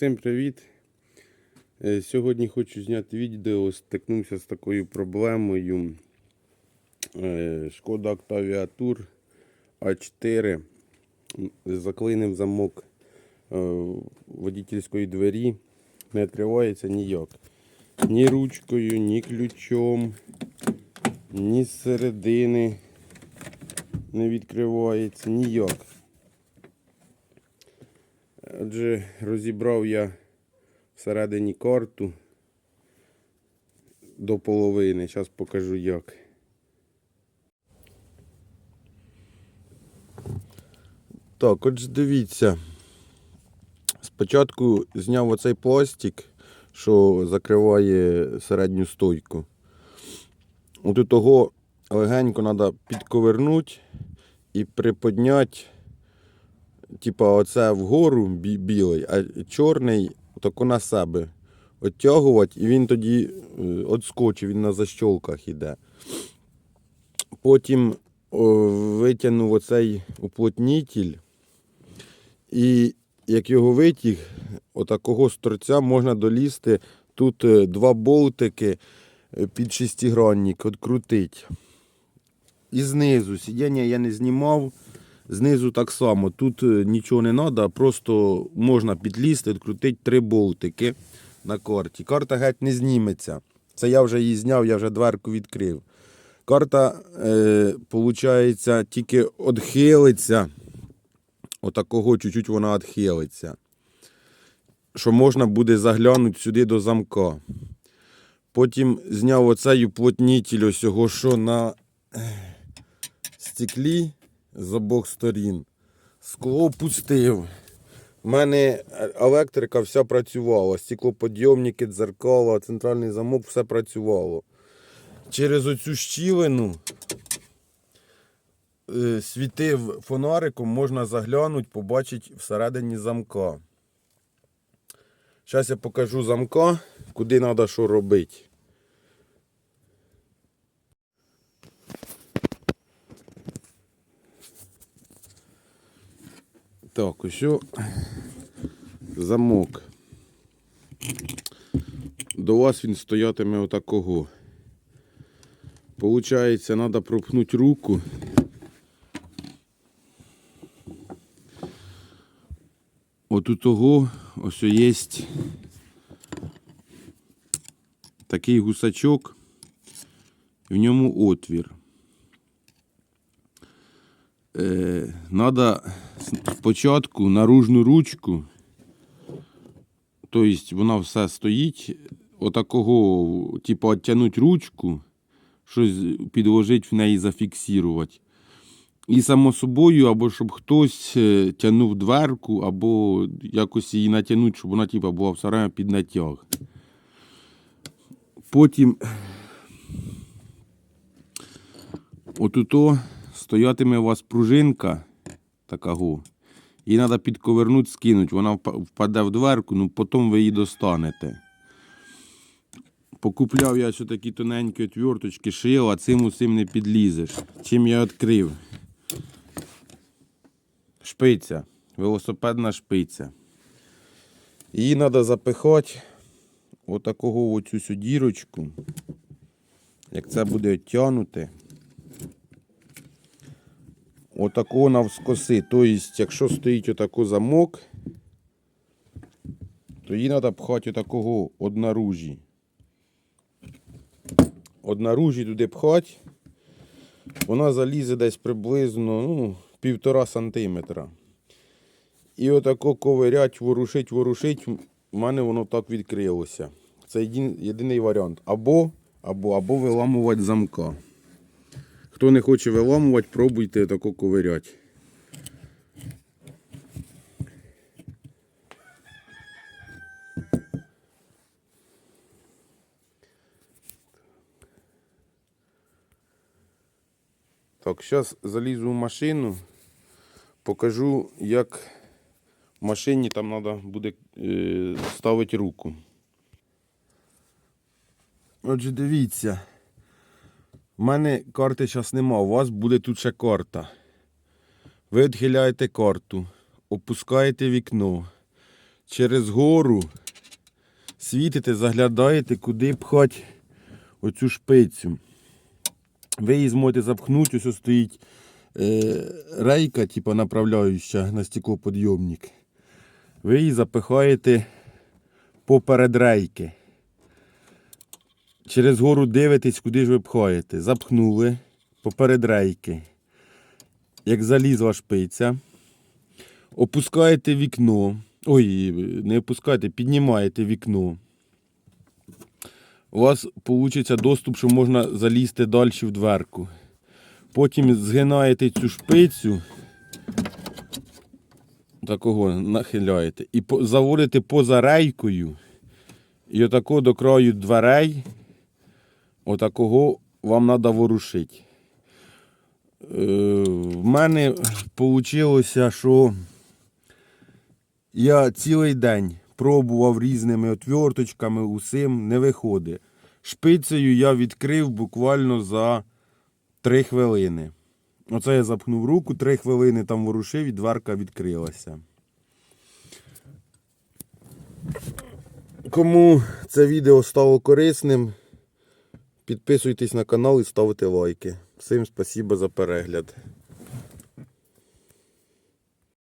Всім привіт! Е, Сьогодні хочу зняти відео. Стикнувся з такою проблемою. Е, Шкода Octavia Tour А4. Заклинив замок е, водительської двері. Не відкривається ніяк. Ні ручкою, ні ключом, ні з середини не відкривається ніяк. Отже, розібрав я всередині карту до половини. Зараз покажу як. Так, отже, дивіться. Спочатку зняв оцей пластик, що закриває середню стойку. От того легенько треба підковернути і приподняти типа оце вгору бі- білий, а чорний тако на себе оттягувати, і він тоді е, отскочить, він на защолках іде. Потім витягнув оцей уплотнітель, і як його витяг, отакого з торця можна долізти. Тут е, два болтики е, під шестигранник, відкрутить. І знизу сидіння я не знімав. Знизу так само. Тут е, нічого не треба, просто можна підлізти, відкрутити три болтики на карті. Карта геть не зніметься. Це я вже її зняв, я вже дверку відкрив. Карта, е, виходить, тільки відхилиться. Отакого чуть-чуть вона відхилиться. Що можна буде заглянути сюди до замка. Потім зняв оцей уплотнітель ось його, що на стеклі з обох сторін. Скло опустив. У мене електрика вся працювала. Стеклоподйомники, дзеркала, центральний замок, все працювало. Через оцю щілину е, світив фонариком, можна заглянути, побачити всередині замка. Зараз я покажу замка, куди треба що робити. Так, ось замок. До вас він стоятиме отакого. Получається, треба пропнути руку. От у того ось є такий гусачок, в ньому отвір. Е, надо спочатку наружну ручку, тобто вона все стоїть, отакого, типу, оттягнути ручку, щось підложити в неї зафіксувати. І само собою, або щоб хтось е, тягнув дверку, або якось її натягнути, щоб вона типу, була все время під натяг. Потім отуто стоятиме у вас пружинка такого. Її треба підковернути, скинути. Вона впаде в дверку, ну потім ви її достанете. Покупляв я ще такі тоненькі отверточки, шив, а цим усім не підлізеш. Чим я відкрив? Шпиця. Велосипедна шпиця. Її треба запихати отакого оцю дірочку. Як це буде оттягнути. Отакого навскоси. Тобто, якщо стоїть отако замок, то її треба пхати отакого одноружі. Одноружі туди пхати. Вона залізе десь приблизно ну, півтора сантиметра. І отако ковирять, ворушить, ворушить. У мене воно так відкрилося. Це єдиний варіант. Або, або, або виламувати замка. Хто не хоче виламувати, пробуйте тако ковирять. Так, зараз залізу в машину, покажу, як в машині там треба буде е, ставити руку. Отже, дивіться. У мене карти зараз нема, у вас буде тут ще карта. Ви відхиляєте карту, опускаєте вікно. через гору світите, заглядаєте, куди пхать оцю шпицю. Ви її зможете запхнути, ось стоїть е, рейка, типу направляюча на стеклоподйомник. Ви її запихаєте поперед рейки. Через гору дивитесь, куди ж ви пхаєте. Запхнули поперед рейки. Як залізла шпиця, опускаєте вікно. Ой, не опускаєте, піднімаєте вікно. У вас вийде доступ, що можна залізти далі в дверку. Потім згинаєте цю шпицю, такого нахиляєте, і заводите поза рейкою. І отако до краю дверей, отакого вам треба ворушити. Е, в мене вийшло, що я цілий день пробував різними отверточками, усім не виходить. Шпицею я відкрив буквально за 3 хвилини. Оце я запхнув руку, 3 хвилини там ворушив і дверка відкрилася. Кому це відео стало корисним, підписуйтесь на канал і ставте лайки. Всім спасибо за перегляд.